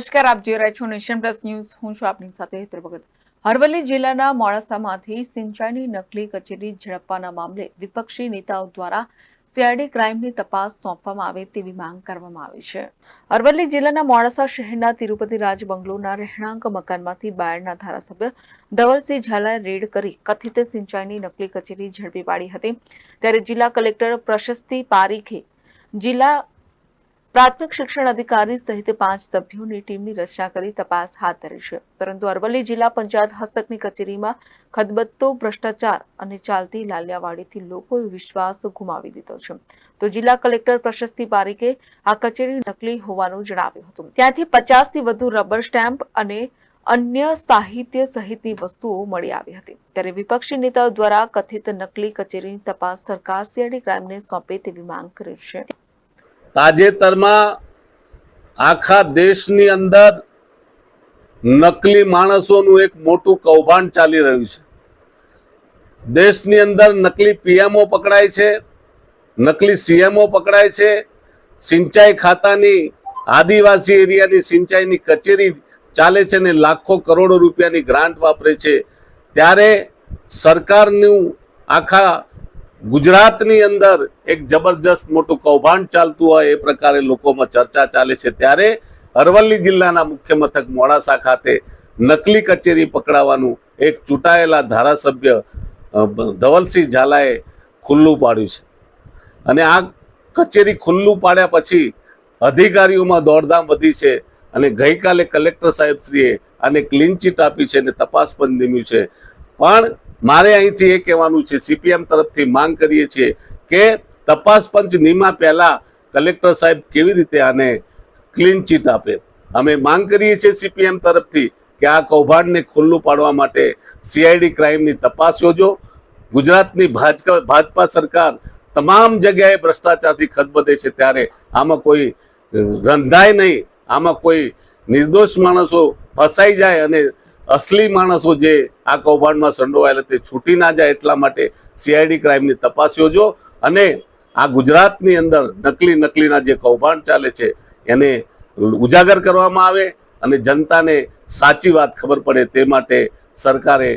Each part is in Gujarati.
નમસ્કાર, આપ જોઈ રહ્યા છો નેશન પ્લસ ન્યૂઝ. હું છું આપની સાથે હેતર અરવલ્લી જિલ્લાના મોડાસામાંથી સિંચાઈની નકલી કચેરી ઝડપવાના મામલે વિપક્ષી નેતાઓ દ્વારા સીઆઈડી ક્રાઇમની તપાસ સોંપવામાં આવે તેવી માંગ કરવામાં આવી છે. અરવલ્લી જિલ્લાના મોડાસા શહેરના તિરુપતિ રાજ બંગલોના રહેણાંક મકાનમાંથી બાયડના ધારાસભ્ય ધવલસિંહ ઝાલાએ રેડ કરી કથિત સિંચાઈની નકલી કચેરી ઝડપી પાડી હતી. ત્યારે જિલ્લા કલેક્ટર પ્રશસ્તિ પારીખે જિલ્લા પ્રાથમિક શિક્ષણ અધિકારી સહિત પાંચ સભ્યોની ટીમની રચના કરી તપાસ હાથ ધરી છે. પરંતુ અરવલ્લી જિલ્લા પંચાયત હસ્તકની કચેરીમાં ખદબત્તો ભ્રષ્ટાચાર અને ચાલતી લાલિયાવાડીથી લોકોએ વિશ્વાસ ગુમાવી દીધો છે. તો જિલ્લા કલેક્ટર પ્રશસ્તિ પારીકે આ કચેરી નકલી હોવાનું જણાવ્યું હતું. ત્યાંથી પચાસથી વધુ રબર સ્ટેમ્પ અને અન્ય સાહિત્ય સહિતની વસ્તુઓ મળી આવી હતી. ત્યારે વિપક્ષી નેતાઓ દ્વારા કથિત નકલી કચેરીની તપાસ સરકાર સીઆઈડી ક્રાઇમને સોંપે તેવી માંગ કરી છે. તાજેતરમાં આખા દેશની અંદર નકલી માણસોનું એક મોટું કૌભાંડ ચાલી રહ્યું છે. દેશની અંદર નકલી પીએમઓ પકડાય છે, નકલી સીએમઓ પકડાય છે, સિંચાઈ ખાતાની આદિવાસી એરિયાની સિંચાઈની કચેરી ચાલે છે ને લાખો કરોડો રૂપિયાની ગ્રાન્ટ વાપરે છે. ત્યારે સરકારનું આખા ગુજરાતની અંદર એક જબરજસ્ત મોટું કૌભાંડ ચાલતું હોય એ પ્રકારે લોકોમાં ચર્ચા ચાલે છે. ત્યારે અરવલ્લી જિલ્લાના મુખ્ય મથક મોડાસા ખાતે નકલી કચેરી પકડાવાનું એક ચૂંટાયેલા ધારાસભ્ય ધવલસિંહ ઝાલાએ ખુલ્લું પાડ્યું છે. અને આ કચેરી ખુલ્લું પાડ્યા પછી અધિકારીઓમાં દોડધામ વધી છે અને ગઈકાલે કલેક્ટર સાહેબશ્રીએ આને ક્લીન ચીટ આપી છે અને તપાસ પણ નિમ્યું છે. પણ મારે અહીંથી એ કહેવાનું છે સીપીએમ તરફથી માંગ કરીએ છીએ કે તપાસ પંચ નિમા પહેલા કલેક્ટર સાહેબ કેવી રીતે આને ક્લીન ચીટ આપે. અમે માંગ કરીએ છીએ સીપીએમ તરફથી કે આ કૌભાંડને ખુલ્લું પાડવા માટે સીઆઈડી ક્રાઇમની તપાસ યોજો. ગુજરાતની ભાજપા ભાજપા સરકાર તમામ જગ્યાએ ભ્રષ્ટાચારથી ખદબદે છે ત્યારે આમાં કોઈ રંધાય નહીં. આમાં કોઈ નિર્દોષ માણસો ફસાઈ જાય અને અસલી માણસો જે આ કૌભાંડમાં સંડોવાયેલા તે છૂટી ના જાય એટલા માટે સીઆઈડી ક્રાઇમની તપાસ યોજો અને આ ગુજરાતની અંદર નકલી નકલીના જે કૌભાંડ ચાલે છે એને ઉજાગર કરવામાં આવે અને જનતાને સાચી વાત ખબર પડે તે માટે સરકારે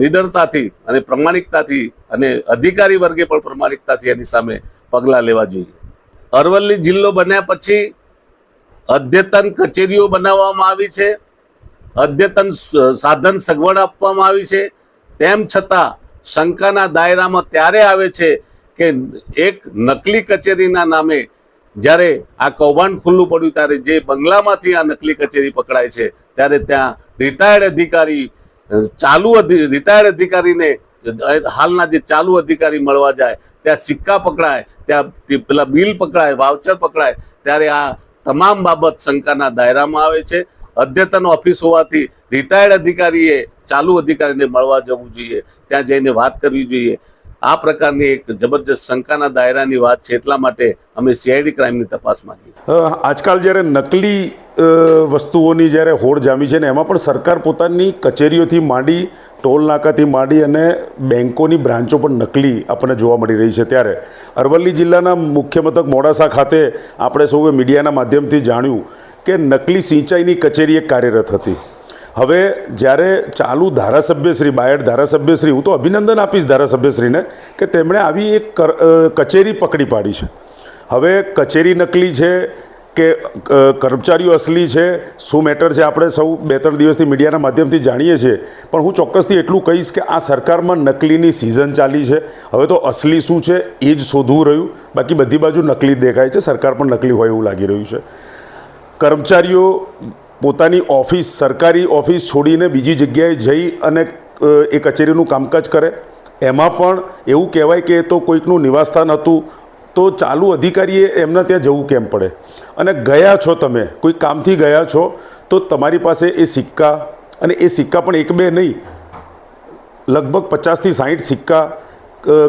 નિડરતાથી અને પ્રમાણિકતાથી અને અધિકારી વર્ગે પણ પ્રમાણિકતાથી એની સામે પગલાં લેવા જોઈએ. અરવલ્લી જિલ્લો બન્યા પછી અદ્યતન કચેરીઓ બનાવવામાં આવી છે. અદ્યતન સાધન સગવડ આપવામાં આવી છે. તેમ છતાં શંકાના દાયરામાં ત્યારે આવે છે કે એક નકલી કચેરીના નામે જ્યારે આ કૌભાંડ ખુલ્લું પડ્યું ત્યારે જે બંગલામાંથી આ નકલી કચેરી પકડાય છે, ત્યારે ત્યાં રિટાયર્ડ અધિકારી ચાલુ રિટાયર્ડ અધિકારીને હાલના જે ચાલુ અધિકારી મળવા જાય, ત્યાં સિક્કા પકડાય, ત્યાં પેલા બિલ પકડાય, વાઉચર પકડાય, ત્યારે આ તમામ બાબત શંકાના દાયરામાં આવે છે. અદ્યતન ઓફિસ હોવાથી રિટાયર્ડ અધિકારીએ ચાલુ અધિકારીને મળવા જવું જોઈએ, ત્યાં જઈને વાત કરવી જોઈએ. આ પ્રકારની એક જબરજસ્ત શંકાના દાયરાની વાત છે, એટલા માટે અમે સીઆઈડી ક્રાઇમની તપાસ છીએ. આજકાલ જ્યારે નકલી વસ્તુઓની જ્યારે હોડ જામી છે ને, એમાં પણ સરકાર પોતાની કચેરીઓથી માંડી, ટોલ નાકાથી માંડી અને બેન્કોની બ્રાન્ચો પણ નકલી આપણને જોવા મળી રહી છે ત્યારે. અરવલ્લી જિલ્લાના મુખ્ય મથક મોડાસા ખાતે આપણે સૌએ મીડિયાના માધ્યમથી જાણ્યું કે નકલી સિંચાઈની કચેરી એક કાર્યરત હતી. હવે જ્યારે ચાલુ ધારાસભ્યશ્રી બાયડ ધારાસભ્યશ્રી હું તો અભિનંદન આપીશ ધારાસભ્યશ્રીને કે તેમણે આવી એક કચેરી પકડી પાડી છે. હવે કચેરી નકલી છે કે કર્મચારીઓ અસલી છે, શું મેટર છે આપણે સૌ બે ત્રણ દિવસથી મીડિયાના માધ્યમથી જાણીએ છીએ. પણ હું ચોક્કસથી એટલું કહીશ કે આ સરકારમાં નકલીની સિઝન ચાલી છે. હવે તો અસલી શું છે એ જ શોધવું રહ્યું. બાકી બધી બાજુ નકલી દેખાય છે. સરકાર પણ નકલી હોય એવું લાગી રહ્યું છે. કર્મચારીઓ પોતાની ઓફિસ, સરકારી ઓફિસ છોડીને બીજી જગ્યાએ જઈ અને એ કચેરીનું કામકાજ કરે. એમાં પણ એવું કહેવાય કે તો કોઈકનું નિવાસસ્થાન હતું, તો ચાલુ અધિકારીએ એમને ત્યાં જવું કેમ પડે? અને ગયા છો તમે, કોઈ કામથી ગયા છો, તો તમારી પાસે એ સિક્કા, અને એ સિક્કા પણ એક બે નહીં, લગભગ પચાસથી સાહીઠ સિક્કા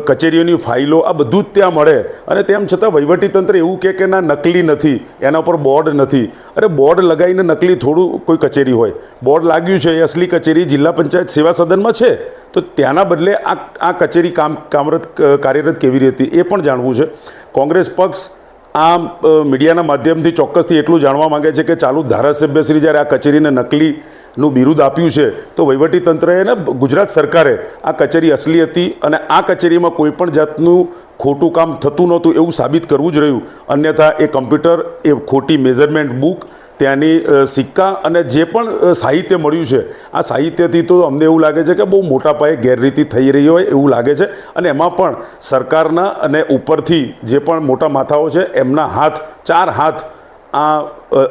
કચેરીઓની ફાઇલો આ બધું જ ત્યાં મળે. અને તેમ છતાં વહીવટીતંત્ર એવું કહે કે ના, નકલી નથી, એના ઉપર બોર્ડ નથી. અરે બોર્ડ લગાવીને નકલી થોડું કોઈ કચેરી હોય. બોર્ડ લાગ્યું છે, એ અસલી કચેરી જિલ્લા પંચાયત સેવા સદનમાં છે. તો ત્યાંના બદલે આ આ કચેરી કામ, કામરત કાર્યરત કેવી રીતે એ પણ જાણવું છે. કોંગ્રેસ પક્ષ આ મીડિયાના માધ્યમથી ચોક્કસથી એટલું જાણવા માંગે છે કે ચાલુ ધારાસભ્યશ્રી જ્યારે આ કચેરીને નકલીનું બિરુદ આપ્યું છે, તો વહીવટીતંત્રએ ને ગુજરાત સરકારે આ કચેરી અસલી હતી અને આ કચેરીમાં કોઈપણ જાતનું ખોટું કામ થતું નહોતું એવું સાબિત કરવું જ રહ્યું. અન્યથા એ કમ્પ્યુટર, એ ખોટી મેઝરમેન્ટ બુક, ત્યાંની સિક્કા અને જે પણ સાહિત્ય મળ્યું છે, આ સાહિત્યથી તો અમને એવું લાગે છે કે બહુ મોટા પાયે ગેરરીતિ થઈ રહી હોય એવું લાગે છે અને એમાં પણ સરકારના અને ઉપરથી જે પણ મોટા માથાઓ છે, એમના હાથ, ચાર હાથ આ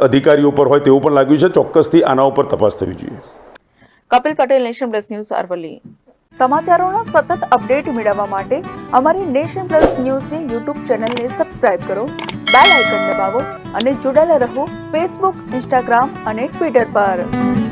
અધિકારીઓ પર હોય તેવું પણ લાગ્યું છે. ચોક્કસથી આના ઉપર તપાસ થવી જોઈએ. Kapil Patel, nation plus news, Aravalli. સમાચારોના સતત અપડેટ મેળવવા માટે અમારી નેશન પ્લસ ન્યૂઝની યુટ્યુબ ચેનલને સબસ્ક્રાઇબ કરો, બેલ આઇકન દબાવો અને જોડાયેલા રહો ફેસબુક, ઇન્સ્ટાગ્રામ અને ટ્વિટર પર.